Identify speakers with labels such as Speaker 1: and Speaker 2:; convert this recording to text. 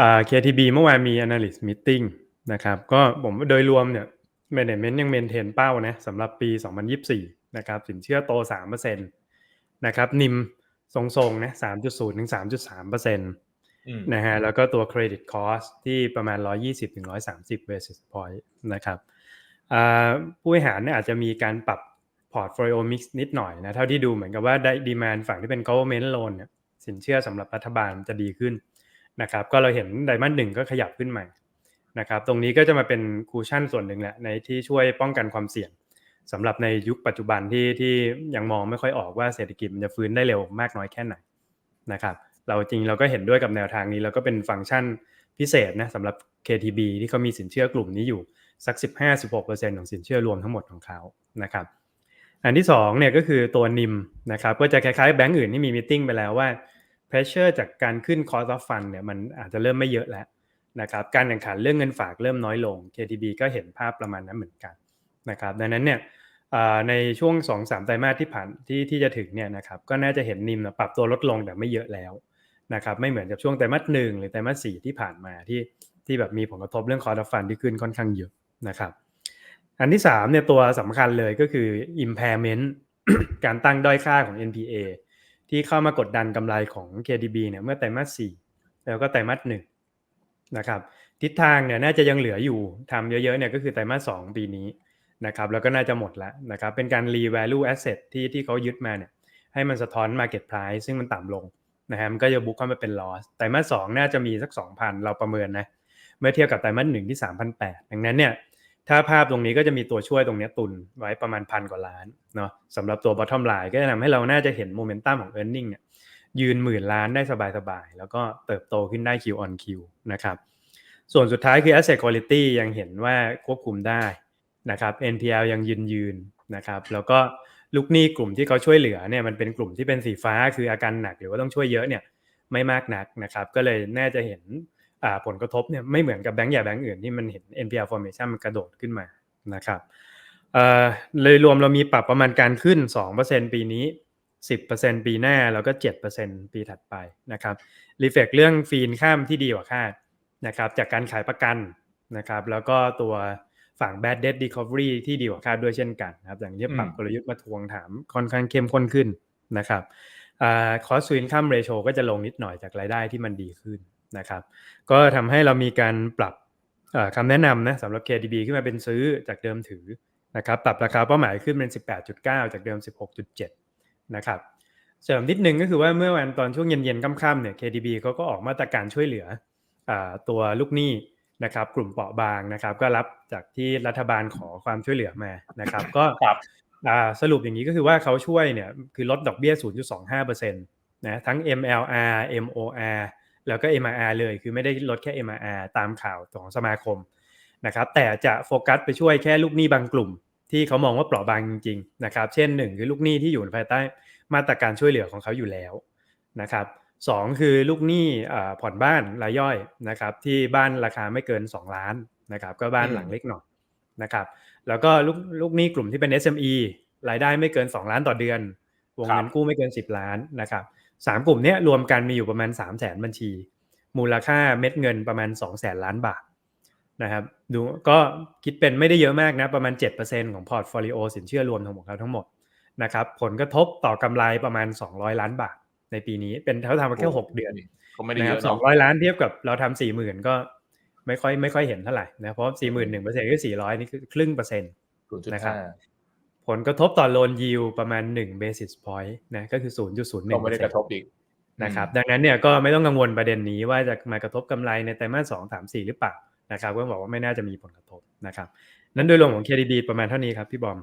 Speaker 1: อ่า KTB เมื่อวานมี analyst meeting นะครับ ก็ผมโดยรวมเนี่ย management ยัง maintain เป้านะสำหรับปี 2024 นะครับ สินเชื่อโต 3%นะครับ NIM ทรงๆนะ 3.0 ถึง 3.3%นะฮะ แล้วก็ตัว credit cost ที่ประมาณ 120 ถึง 130 basis point นะครับอ่าผู้บริหารเนี่ยอาจจะมีการปรับ portfolio mix นิดหน่อยนะ เท่าที่ดูเหมือนกับว่าได้ demand ฝั่งที่เป็น government loan เนี่ยสินเชื่อสำหรับรัฐบาลจะดีขึ้น นะครับก็เราเห็นไตรมาสหนึ่งก็ขยับขึ้นมานะครับตรงนี้ก็จะมาเป็นคูชั่นส่วนหนึ่งแหละในที่ช่วยป้องกันความเสี่ยงสำหรับในยุคปัจจุบันที่ที่ยังมองไม่ค่อยออกว่าเศรษฐกิจมันจะฟื้นได้เร็วมากน้อยแค่ไหนนะครับเราจริงเราก็เห็นด้วยกับแนวทางนี้แล้วก็เป็นฟังก์ชันพิเศษนะสำหรับ KTB ที่เขามีสินเชื่อกลุ่มนี้อยู่สัก 15-16%ของสินเชื่อรวมทั้งหมดของเขานะครับอันที่2เนี่ยก็คือตัวนิมนะครับก็จะคล้ายๆแบงก์อื่นที่มีมิ팅ไปแล้วว่า pressure จากการขึ้น cost of fund เนี่ยมันอาจจะเริ่มไม่เยอะแล้วนะครับการแข่งขันเรื่องเงินฝากเริ่มน้อยลง KTB ก็เห็นภาพประมาณนั้นเหมือนกันนะครับดังนั้นเนี่ยในช่วง 2-3 ไตรมาสที่ผ่านที่ที่จะถึงเนี่ยนะครับก็น่าจะเห็นนิมปรับตัวลดลงแต่ไม่เยอะแล้วนะครับไม่เหมือนกับช่วงไตรมาสหนึ่งหรือไตรมาสสี่ที่ผ่านมาที่ที่แบบมีผลกระทบเรื่อง cost of fund ที่ขึ้นค่อนข้างเยอะนะครับอันที่3เนี่ยตัวสำคัญเลยก็คือ impairment การตั้งด้อยค่าของ NPA ที่เข้ามากดดันกำไรของ KDB เนี่ยเมื่อไตรมาส4แล้วก็ไตรมาส1นะครับทิศทางเนี่ยน่าจะยังเหลืออยู่ทำเยอะๆเนี่ยก็คือไตรมาส2ปีนี้นะครับแล้วก็น่าจะหมดแล้วนะครับเป็นการ revalue asset ที่ที่เขายึดมาเนี่ยให้มันสะท้อน market price ซึ่งมันต่ำลงนะฮะมันก็จะบุกเข้ามาเป็น loss ไตรมาส2น่าจะมีสัก 2,000 เราประเมินนะเมื่อเทียบกับไตรมาส1ที่ 3,800ดังนั้นเนี่ย ถ้าภาพตรงนี้ก็จะมีตัวช่วยตรงนี้ตุนไว้ประมาณพันกว่าล้านเนาะสำหรับตัว bottom line ก็จะทำให้เราน่าจะเห็นโมเมนตัมของ e a r n i n g เนี่ยยืนหมื่นล้านได้สบายๆ แล้วก็เติบโตขึ้นได้ Q on Q นะครับ ส่วนสุดท้ายคือ asset quality ยังเห็นว่าควบคุมได้นะครับ NPL ยังยืนยืนนะครับ แล้วก็ลูกหนี้กลุ่มที่เขาช่วยเหลือเนี่ยมันเป็นกลุ่มที่เป็นสีฟ้าคืออาการหนักหรือว่าต้องช่วยเยอะเนี่ยไม่มากนักนะครับ ก็เลยน่าจะเห็น ผลกระทบเนี่ยไม่เหมือนกับแบงก์ใหญ่แบงก์อื่นที่มันเห็น NPL formation มันกระโดดขึ้นมานะครับเลยรวมเรามีปรับประมาณการขึ้น 2%ปีนี้ 10%ปีหน้าแล้วก็ 7%ปีถัดไปนะครับรีเฟกเรื่องฟีนข้ามที่ดีกว่าคาดนะครับจากการขายประกันนะครับแล้วก็ตัวฝั่ง bad debt recovery ที่ดีกว่าคาดด้วยเช่นกันนะครับอย่างที่ปรับกลยุทธ์มาทวงถามค่อนข้างเข้มข้นขึ้นนะครับคอสซูนข้ามเรโชก็จะลงนิดหน่อยจากรายได้ที่มันดีขึ้น นะครับ ก็ทำให้เรามีการปรับคำแนะนำนะสำหรับ KDB ขึ้นมาเป็นซื้อจากเดิมถือนะครับปรับราคาเป้าหมายขึ้นเป็น 18.9 จากเดิม 16.7 นะครับเสริมนิดนึงก็คือว่าเมื่อวันตอนช่วงเย็นๆค่ำๆเนี่ย KDB เขาก็ออกมาตรการช่วยเหลืออตัวลูกหนี้นะครับ กลุ่มเปราะบางนะครับ ก็รับจากที่รัฐบาลขอความช่วยเหลือมานะครับ ก็สรุปอย่างนี้ก็คือว่าเขาช่วยเนี่ยคือลดดอกเบี้ย 0.25%นะทั้ง MLR MOR แล้วก็ MRR เลยคือไม่ได้ลดแค่ MRR ตามข่าวของสมาคมนะครับแต่จะโฟกัสไปช่วยแค่ลูกหนี้บางกลุ่ม ที่เขามองว่าเปราะบางจริงๆนะครับเช่น1คือลูกหนี้ที่อยู่ภายใต้มาตรการช่วยเหลือของเขาอยู่แล้วนะครับสคือลูกหนี้ผ่อนบ้านรายย่อยนะครับที่บ้านราคาไม่เกิน 2 ล้านนะครับก็บ้านหลังเล็กหน่อยนะครับแล้วก็ลูกลูกหนี้กลุ่มที่เป็น SME รายได้ไม่เกิน 2 ล้านต่อเดือน วงเงินกู้ไม่เกิน 10 ล้านนะครับ สามกลุ่มนี้รวมกันมีอยู่ประมาณ3 0 0แสนบัญชี มูลค่าเม็ดเงินประมาณ2 0 0แสนล้านบาทนะครับดูก็คิดเป็นไม่ได้เยอะมากนะประมาณ 7%ของพอร์ตโฟลิโอสินเชื่อรวมของเขาทั้งหมดนะครับผลกระทบต่อกำไรประมาณ 200 ล้านบาทในปีนี้เป็นเท่าทำมาแค่ 6 เดือนนะครับสองร้อยล้านเทียบกับเราทำสี่หมื่นก็ไม่ค่อยไม่ค่อยเห็นเท่าไหร่นะเพราะสี่หมื่นหนึ่งเปอร์เซ็นต์ก็สี่ร้อยนี่คือครึ่งเปอร์เซ็นต์นะครับ ผลกระทบต่อโลนยิวประมาณ1 basis point นะก็คือ 0.01
Speaker 2: ไม่ได้กระทบอีก
Speaker 1: นะครับดังนั้นเนี่ยก็ไม่ต้องกังวลประเด็นนี้ว่าจะมากระทบกำไรในไตรมาสสองสามสี่หรือเปล่านะครับก็บอกว่าไม่น่าจะมีผลกระทบนะครับนั้นโดยรวมของ KDB ประมาณเท่านี้ครับพี่บอม